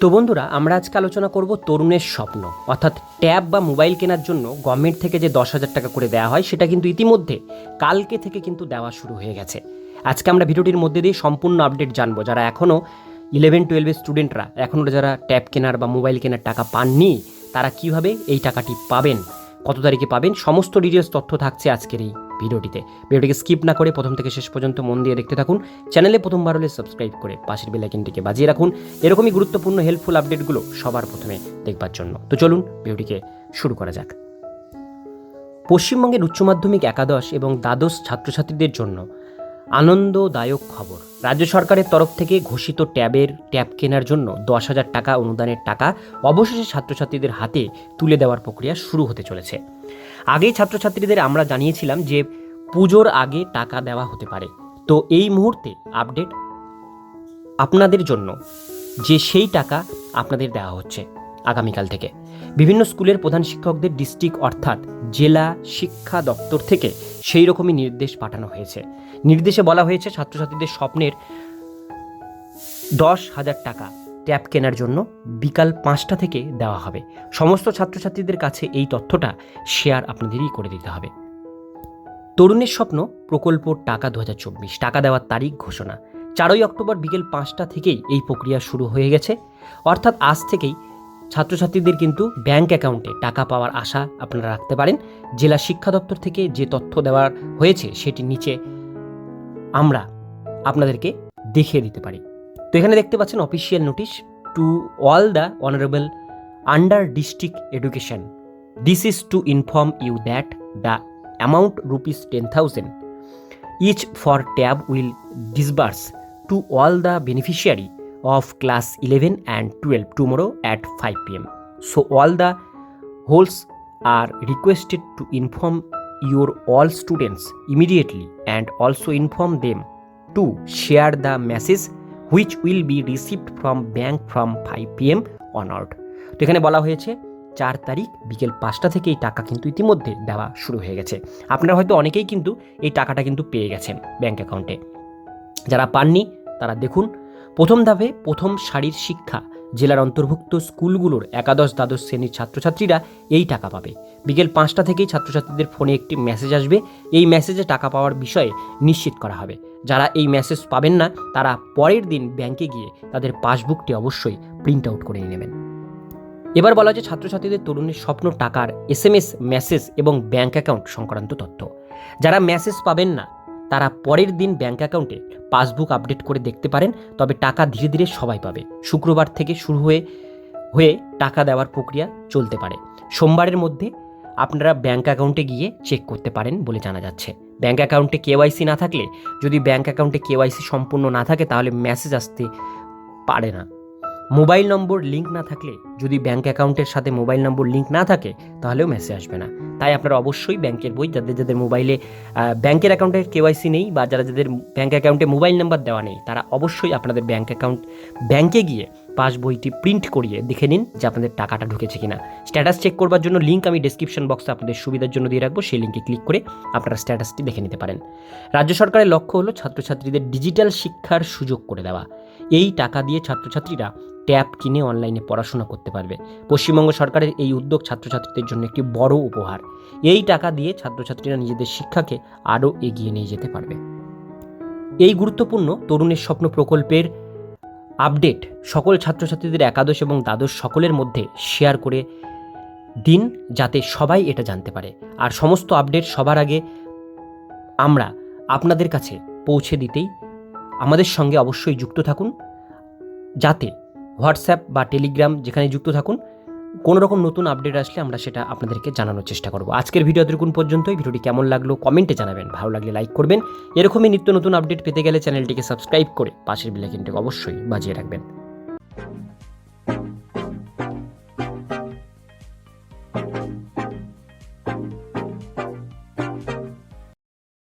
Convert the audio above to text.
তো বন্ধুরা, আমরা আজকে আলোচনা করব তরুণের স্বপ্ন, অর্থাৎ ট্যাব বা মোবাইল কেনার জন্য গভর্নমেন্ট থেকে যে দশ হাজার টাকা করে দেওয়া হয়, সেটা কিন্তু ইতিমধ্যে কালকে থেকে কিন্তু দেওয়া শুরু হয়ে গেছে। আজকে আমরা ভিডিওটির মধ্যে দিয়ে সম্পূর্ণ আপডেট জানব। যারা এখনও ইলেভেন টুয়েলভের স্টুডেন্টরা এখনও যারা ট্যাব কেনার বা মোবাইল কেনার টাকা পাননি, তারা কীভাবে এই টাকাটি পাবেন, কত তারিখে পাবেন, সমস্ত ডিটেলস তথ্য থাকছে আজকের এই ভিডিওটিতে। ভিডিওটিকে স্কিপ না করে প্রথম থেকে শেষ পর্যন্ত মন দিয়ে দেখতে থাকুন। চ্যানেলে প্রথমবার হলে সাবস্ক্রাইব করে পাশের বেলাইকিনটিকে বাজিয়ে রাখুন। এরকমই গুরুত্বপূর্ণ হেল্পফুল আপডেটগুলো সবার প্রথমে দেখবার জন্য। তো চলুন ভিডিওটিকে শুরু করা যাক। পশ্চিমবঙ্গের উচ্চ মাধ্যমিক, একাদশ এবং দ্বাদশ ছাত্রছাত্রীদের জন্য আনন্দদায়ক খবর। রাজ্য সরকারের তরফ থেকে ঘোষিত ট্যাবের ট্যাব কেনার জন্য দশ হাজার টাকা অনুদানের টাকা অবশেষে ছাত্রছাত্রীদের হাতে তুলে দেওয়ার প্রক্রিয়া শুরু হতে চলেছে। আগেই ছাত্রছাত্রীদের আমরা জানিয়েছিলাম যে পুজোর আগে টাকা দেওয়া হতে পারে। তো এই মুহূর্তে আপডেট আপনাদের জন্য যে সেই টাকা আপনাদের দেওয়া হচ্ছে আগামীকাল থেকে। বিভিন্ন স্কুলের প্রধান শিক্ষকদের ডিস্ট্রিক্ট অর্থাৎ জেলা শিক্ষা দপ্তর থেকে সেই রকমই নির্দেশ পাঠানো হয়েছে। নির্দেশে বলা হয়েছে ছাত্রছাত্রীদের স্বপ্নের দশ হাজার টাকা ট্যাব কেনার জন্য বিকাল পাঁচটা থেকে দেওয়া হবে। সমস্ত ছাত্রছাত্রীদের কাছে এই তথ্যটা শেয়ার আপনাদেরই করে দিতে হবে। তরুণের স্বপ্ন, প্রকল্প টাকা দু হাজার চব্বিশ। টাকা দেওয়ার তারিখ ঘোষণা। চারই অক্টোবর বিকেল পাঁচটা থেকেই এই প্রক্রিয়া শুরু হয়ে গেছে। অর্থাৎ আজ থেকেই ছাত্রছাত্রীদের কিন্তু ব্যাংক অ্যাকাউন্টে টাকা পাওয়ার আশা আপনারা রাখতে পারেন। জেলা শিক্ষা দপ্তর থেকে যে তথ্য দেওয়ার হয়েছে সেটি নিচে আমরা আপনাদেরকে দেখিয়ে দিতে পারি। এখানে দেখতে পাচ্ছেন official notice to all the honourable under district education this is to inform you that the amount rupees ten thousand each for tab will disburse to all the beneficiary of class eleven and twelve tomorrow at five P M so all the holes are requested to inform your all students immediately and also inform them to share the message which will be received from bank from 5 pm onward. তো এখানে বলা হয়েছে, চার তারিখ বিকেল পাঁচটা থেকে এই টাকা কিন্তু ইতিমধ্যে দেওয়া শুরু হয়ে গেছে আপনারা হয়তো অনেকেই কিন্তু এই টাকাটা কিন্তু পেয়ে গেছেন ব্যাঙ্ক অ্যাকাউন্টে যারা পাননি, তারা দেখুন, প্রথম ধাপে প্রথম সারির শিক্ষা জেলার অন্তর্ভুক্ত স্কুলগুলোর একাদশ, দ্বাদশ শ্রেণির ছাত্রছাত্রীরা এই টাকা পাবে। বিকেল পাঁচটা থেকেই ছাত্রছাত্রীদের ফোনে একটি মেসেজ আসবে। এই মেসেজে টাকা পাওয়ার বিষয়ে নিশ্চিত করা হবে। যারা এই মেসেজ পাবেন না, তারা পরের দিন ব্যাংকে গিয়ে তাদের পাসবুকটি অবশ্যই প্রিন্ট আউট করে নেবেন। এবার বলা হচ্ছে ছাত্রছাত্রীদের তরুণের স্বপ্ন, টাকার এস এম এস, মেসেজ এবং ব্যাংক অ্যাকাউন্ট সংক্রান্ত তথ্য। যারা মেসেজ পাবেন না তারা পরের দিন ব্যাঙ্ক অ্যাকাউন্টে পাসবুক আপডেট করে দেখতে পারেন, তবে টাকা ধীরে ধীরে সবাই পাবে। শুক্রবার থেকে শুরু হয়ে হয়ে টাকা দেওয়ার প্রক্রিয়া চলতে পারে। সোমবারের মধ্যে আপনারা ব্যাঙ্ক অ্যাকাউন্টে গিয়ে চেক করতে পারেন বলে জানা যাচ্ছে। ব্যাঙ্ক অ্যাকাউন্টে কেওয়াইসি না থাকলে, যদি ব্যাঙ্ক অ্যাকাউন্টে কেওয়াইসি সম্পূর্ণ না থাকে, তাহলে মেসেজ আসতে পারে না। মোবাইল নম্বর লিঙ্ক না থাকলে, যদি ব্যাঙ্ক অ্যাকাউন্টের সাথে মোবাইল নম্বর লিঙ্ক না থাকে, তাহলেও মেসেজ আসবে না। তাই আপনারা অবশ্যই ব্যাংকের বই, যাদের যাদের মোবাইলে ব্যাংকের অ্যাকাউন্টে কেওয়াইসি নেই বা যারা যাদের ব্যাঙ্ক অ্যাকাউন্টে মোবাইল নাম্বার দেওয়া নেই, তারা অবশ্যই আপনাদের ব্যাঙ্ক অ্যাকাউন্ট, ব্যাংকে গিয়ে পাস বইটি প্রিন্ট করিয়ে দেখে নিন যে আপনাদের টাকাটা ঢুকেছে কিনা। স্ট্যাটাস চেক করবার জন্য লিঙ্ক আমি ডিসক্রিপশন বক্সে আপনাদের সুবিধার জন্য দিয়ে রাখব, সেই লিঙ্কে ক্লিক করে আপনারা স্ট্যাটাসটি দেখে নিতে পারেন। রাজ্য সরকারের লক্ষ্য হলো ছাত্রছাত্রীদের ডিজিটাল শিক্ষার সুযোগ করে দেওয়া। এই টাকা দিয়ে ছাত্রছাত্রীরা ট্যাব কিনে অনলাইনে পড়াশোনা করতে পারবে। পশ্চিমবঙ্গ সরকারের এই উদ্যোগ ছাত্রছাত্রীদের জন্য একটি বড় উপহার। এই টাকা দিয়ে ছাত্রছাত্রীরা নিজেদের শিক্ষাকে আরও এগিয়ে নিয়ে যেতে পারবে। এই গুরুত্বপূর্ণ তরুণের স্বপ্ন প্রকল্পের আপডেট সকল ছাত্রছাত্রীদের একাদশ এবং দ্বাদশ সকলের মধ্যে শেয়ার করে দিন যাতে সবাই এটা জানতে পারে। আর সমস্ত আপডেট সবার আগে আমরা আপনাদের কাছে পৌঁছে দিতেই আমাদের সঙ্গে অবশ্যই যুক্ত থাকুন। যাতে হোয়াটসঅ্যাপ বা টেলিগ্রাম যেখানে যুক্ত থাকুন কোনো রকম নতুন আপডেট আসলে আমরা সেটা আপনাদেরকে জানানোর চেষ্টা করব। আজকের ভিডিও এতটুকুন পর্যন্তই। ভিডিওটি কেমন লাগল কমেন্টে জানাবেন। ভালো লাগলে লাইক করবেন। এরকমই নিত্য নতুন আপডেট পেতে গেলে চ্যানেলটিকে সাবস্ক্রাইব করে পাশের বেলাইকিনটিকে অবশ্যই বাজিয়ে রাখবেন।